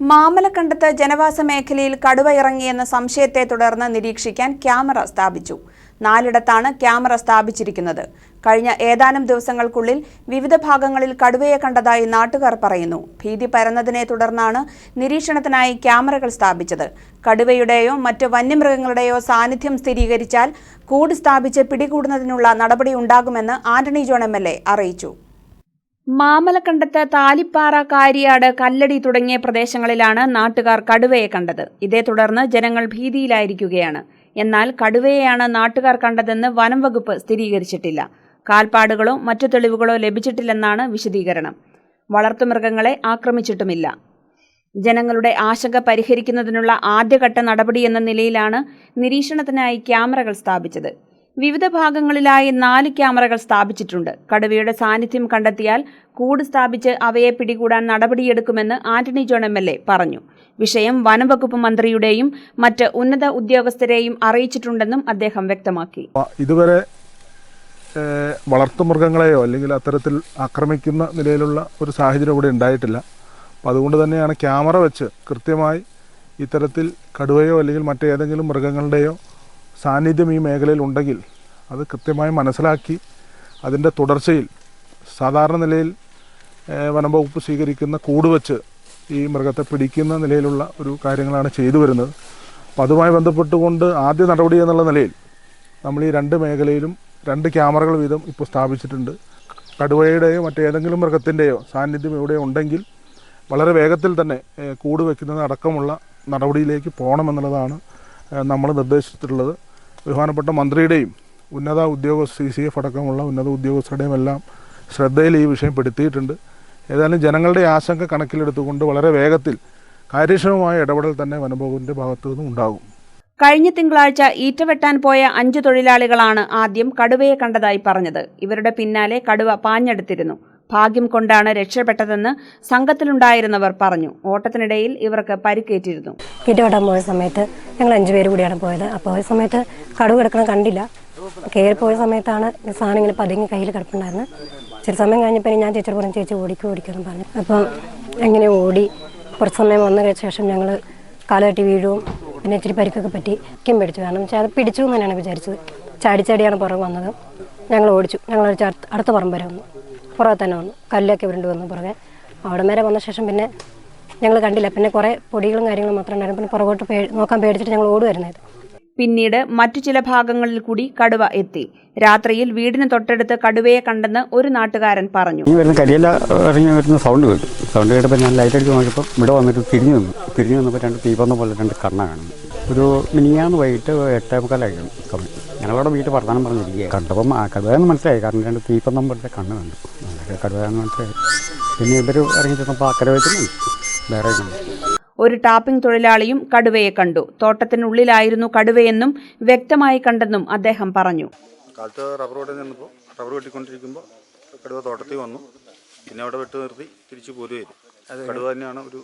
മാമലക്കണ്ടത്ത് ജനവാസ മേഖലയിൽ കടുവ ഇറങ്ങിയെന്ന സംശയത്തെ തുടർന്ന് നിരീക്ഷിക്കാൻ ക്യാമറ സ്ഥാപിച്ചു. നാലിടത്താണ് ക്യാമറ സ്ഥാപിച്ചിരിക്കുന്നത്. കഴിഞ്ഞ ഏതാനും ദിവസങ്ങൾക്കുള്ളിൽ വിവിധ ഭാഗങ്ങളിൽ കടുവയെ കണ്ടതായി നാട്ടുകാർ പറയുന്നു. ഭീതി പരന്നതിനെ തുടർന്നാണ് നിരീക്ഷണത്തിനായി ക്യാമറകൾ സ്ഥാപിച്ചത്. കടുവയുടെയോ മറ്റ് വന്യമൃഗങ്ങളുടെയോ സാന്നിധ്യം സ്ഥിരീകരിച്ചാൽ കൂട് സ്ഥാപിച്ച് പിടികൂടുന്നതിനുള്ള നടപടി ഉണ്ടാകുമെന്ന് ആന്റണി ജോൺ എം അറിയിച്ചു. മാമലക്കണ്ടത്ത് താലിപ്പാറ കാരിയാട് കല്ലടി തുടങ്ങിയ പ്രദേശങ്ങളിലാണ് നാട്ടുകാർ കടുവയെ കണ്ടത്. ഇതേ തുടർന്ന് ജനങ്ങൾ ഭീതിയിലായിരിക്കുകയാണ്. എന്നാൽ കടുവയെയാണ് നാട്ടുകാർ കണ്ടതെന്ന് വനം വകുപ്പ് സ്ഥിരീകരിച്ചിട്ടില്ല. കാൽപ്പാടുകളോ മറ്റു തെളിവുകളോ ലഭിച്ചിട്ടില്ലെന്നാണ് വിശദീകരണം. വളർത്തുമൃഗങ്ങളെ ആക്രമിച്ചിട്ടുമില്ല. ജനങ്ങളുടെ ആശങ്ക പരിഹരിക്കുന്നതിനുള്ള ആദ്യഘട്ട നടപടി എന്ന നിലയിലാണ് നിരീക്ഷണത്തിനായി ക്യാമറകൾ സ്ഥാപിച്ചത്. വിവിധ ഭാഗങ്ങളിലായി നാല് ക്യാമറകൾ സ്ഥാപിച്ചിട്ടുണ്ട്. കടുവയുടെ സാന്നിധ്യം കണ്ടെത്തിയാൽ കൂട് സ്ഥാപിച്ച് അവയെ പിടികൂടാൻ നടപടിയെടുക്കുമെന്ന് Antony John M L A പറഞ്ഞു. വിഷയം വനംവകുപ്പ് മന്ത്രിയുടെയും മറ്റ് ഉന്നത ഉദ്യോഗസ്ഥരെയും അറിയിച്ചിട്ടുണ്ടെന്നും അദ്ദേഹം വ്യക്തമാക്കി. ഇതുവരെ വളർത്തുമൃഗങ്ങളെയോ അല്ലെങ്കിൽ അത്തരത്തിൽ ആക്രമിക്കുന്ന നിലയിലുള്ള ഒരു സാഹചര്യം ഇവിടെ ഉണ്ടായിട്ടില്ല. അപ്പോൾ അതുകൊണ്ട് തന്നെയാണ് ക്യാമറ വെച്ച് കൃത്യമായി ഇത്തരത്തിൽ കടുവയോ അല്ലെങ്കിൽ മറ്റേതെങ്കിലും മൃഗങ്ങളുടെയോ സാന്നിധ്യം ഈ മേഖലയിൽ ഉണ്ടെങ്കിൽ അത് കൃത്യമായി മനസ്സിലാക്കി അതിന്റെ തുടർച്ചയിൽ സാധാരണ നിലയിൽ വനംവകുപ്പ് വനം വകുപ്പ് സ്വീകരിക്കുന്ന കൂട് വെച്ച് ഈ മൃഗത്തെ പിടിക്കുന്ന നിലയിലുള്ള ഒരു കാര്യങ്ങളാണ് ചെയ്തു വരുന്നത്. അപ്പോൾ അതുമായി ബന്ധപ്പെട്ടുകൊണ്ട് ആദ്യ നടപടി എന്നുള്ള നിലയിൽ നമ്മൾ ഈ രണ്ട് മേഖലയിലും രണ്ട് ക്യാമറകൾ വീതം ഇപ്പോൾ സ്ഥാപിച്ചിട്ടുണ്ട്. കടുവയുടെയോ മറ്റേതെങ്കിലും മൃഗത്തിന്റെയോ സാന്നിധ്യം ഇവിടെ ഉണ്ടെങ്കിൽ വളരെ വേഗത്തിൽ തന്നെ കൂട് വയ്ക്കുന്നത് അടക്കമുള്ള നടപടിയിലേക്ക് പോകണമെന്നുള്ളതാണ് നമ്മൾ നിർദ്ദേശിച്ചിട്ടുള്ളത്. ബഹുമാനപ്പെട്ട മന്ത്രിയുടെയും ഉന്നത ഉദ്യോഗസ്ഥ സി സി എഫ് അടക്കമുള്ള ഉന്നത ഉദ്യോഗസ്ഥരുടെയും എല്ലാം ശ്രദ്ധയിൽ ഈ വിഷയം പെടുത്തിയിട്ടുണ്ട്. ഏതായാലും ജനങ്ങളുടെ ആശങ്ക കണക്കിലെടുത്തുകൊണ്ട് വളരെ വേഗത്തിൽ കാര്യക്ഷമമായ ഇടപെടൽ തന്നെ വനംവകുപ്പിന്റെ ഭാഗത്തു നിന്നും ഉണ്ടാകും. കഴിഞ്ഞ തിങ്കളാഴ്ച ഈറ്റ വെട്ടാൻ പോയ അഞ്ചു തൊഴിലാളികളാണ് ആദ്യം കടുവയെ കണ്ടതായി പറഞ്ഞത്. ഇവരുടെ പിന്നാലെ കടുവ പാഞ്ഞെടുത്തിരുന്നു. ഭാഗ്യം കൊണ്ടാണ് രക്ഷപ്പെട്ടതെന്ന് സംഘത്തിലുണ്ടായിരുന്നവർ പറഞ്ഞു. ഓട്ടത്തിനിടയിൽ ഇവർക്ക് പരിക്കേറ്റിരുന്നു. ഈറ്റ പോയ സമയത്ത് ഞങ്ങൾ അഞ്ചു പേര് കൂടിയാണ് പോയത്. അപ്പോൾ ഒരു സമയത്ത് കടുവ് കിടക്കണം കണ്ടില്ല. കയറി പോയ സമയത്താണ് സാധനം ഇങ്ങനെ പതുങ്ങി കയ്യിൽ കിടപ്പുണ്ടായിരുന്നു. ചില സമയം കഴിഞ്ഞപ്പോൾ ഞാൻ ചേച്ചിയോട് പറഞ്ഞു ചേച്ചി ഓടിക്കും ഓടിക്കുമെന്ന് പറഞ്ഞു. അപ്പം എങ്ങനെ ഓടി കുറച്ച് സമയം വന്ന ശേഷം ഞങ്ങൾ കാലുകെട്ടി വീഴും പിന്നെ ഇച്ചിരി പരിക്കൊക്കെ പറ്റി കിം പിടിച്ചു. കാരണം വെച്ചാൽ അത് പിടിച്ചു എന്ന് തന്നെയാണ് വിചാരിച്ചത്. ചാടിച്ചാടിയാണ് പുറകെ വന്നത്. ഞങ്ങൾ ഓടിച്ചു. ഞങ്ങൾ അടുത്ത പറമ്പ് വന്നു. പുറകെ തന്നെ വന്നു കല്ലൊക്കെ ഉരുണ്ട് വന്നു പുറകെ. അവിടെ വരെ വന്ന ശേഷം പിന്നെ ഞങ്ങൾ കണ്ടില്ല. പിന്നെ കുറേ പൊടികളും കാര്യങ്ങളും മാത്രം ഉണ്ടായിരുന്നു. പിന്നെ പുറകോട്ട് പേ നോക്കാൻ പേടിച്ചിട്ട് ഞങ്ങൾ ഓടുവരുന്നത് പിന്നീട് മറ്റു ചില ഭാഗങ്ങളിൽ കൂടി കടുവ എത്തി. രാത്രിയിൽ വീടിന് തൊട്ടടുത്ത് കടുവയെ കണ്ടെന്ന് ഒരു നാട്ടുകാരൻ പറഞ്ഞു. ഈ വരുന്ന കരിയല ഇറങ്ങി വരുന്ന സൗണ്ട് കേട്ടു. സൗണ്ട് കേട്ടപ്പോൾ ഞാൻ ലൈറ്റ് അടിച്ച് നോക്കിയപ്പോൾ ഇവിടെ വന്നിട്ട് തിരിഞ്ഞു വന്നു തിരിഞ്ഞു വന്നപ്പോൾ രണ്ട് തീപ്പന്ന പോലെ രണ്ട് കണ്ണ കാണുന്നു. ഒരു മിനിയാന്ന് വൈകിട്ട് എട്ടേ മുക്കാലായിരുന്നു സമയം ഞങ്ങളവിടെ വീട്ടിൽ വർത്തമാനം പറഞ്ഞിരിക്കുകയാണ് കണ്ടപ്പം ആ കടുവയെന്ന് മനസ്സിലായി. കാരണം രണ്ട് തീപ്പന്നം പോലത്തെ കണ്ണ് കണ്ടു. അതൊക്കെ കടുവയെന്ന് മനസ്സിലായി പിന്നെ ഇവർ ഇറങ്ങി ചെന്നപ്പോൾ അക്കരെ വെച്ചിട്ടുണ്ട് വേറെ ഒരു ടാപ്പിംഗ് തൊഴിലാളിയും കടുവയെ കണ്ടു. തോട്ടത്തിനുള്ളിലായിരുന്നു കടുവയെന്നും വ്യക്തമായി കണ്ടെന്നും അദ്ദേഹം പറഞ്ഞു. കാലത്ത് റബ്ബർ വെട്ടി നിന്നപ്പോൾ റബ്ബർ വെട്ടിക്കൊണ്ടിരിക്കുമ്പോൾ കടുവ തോട്ടത്തിൽ വന്നു. പിന്നെ അവിടെ വെട്ട് നിർത്തി തിരിച്ചു പോരുമായിരുന്നു കടുവ തന്നെയാണ് ഒരു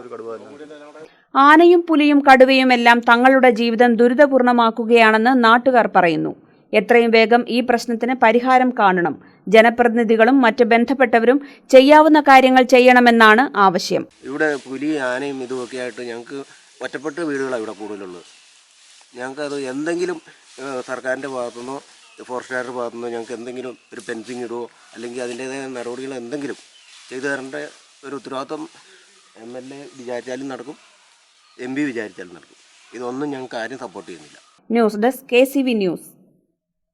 ഒരു കടുവ തന്നെയാണ്. ആനയും പുലിയും കടുവയും എല്ലാം തങ്ങളുടെ ജീവിതം ദുരിതപൂർണമാക്കുകയാണെന്ന് നാട്ടുകാർ പറയുന്നു. എത്രയും വേഗം ഈ പ്രശ്നത്തിന് പരിഹാരം കാണണം. ജനപ്രതിനിധികളും മറ്റ് ബന്ധപ്പെട്ടവരും ചെയ്യാവുന്ന കാര്യങ്ങൾ ചെയ്യണമെന്നാണ് ആവശ്യം. ഇവിടെ പുലി ആനയും ഇതുമൊക്കെ ആയിട്ട് ഞങ്ങൾക്ക് ഒറ്റപ്പെട്ട വീടുകളാണ് ഇവിടെ കൂടുതലുള്ളത്. ഞങ്ങൾക്കത് എന്തെങ്കിലും സർക്കാരിന്റെ ഭാഗത്തുനിന്നോ ഫോറസ്റ്റുകാരുടെ ഭാഗത്തുനിന്നോ ഞങ്ങൾക്ക് എന്തെങ്കിലും ഒരു ഫെൻസിങ് ഇടുവോ അല്ലെങ്കിൽ അതിന്റേതായ നടപടികൾ എന്തെങ്കിലും ചെയ്തു തരേണ്ട ഒരു ഉത്തരവാദിത്വം എം എൽ എ വിചാരിച്ചാലും നടക്കും എം പി വിചാരിച്ചാലും നടക്കും. ഇതൊന്നും ഞങ്ങൾക്ക് ആരും സപ്പോർട്ട് ചെയ്യുന്നില്ല. News desk K news.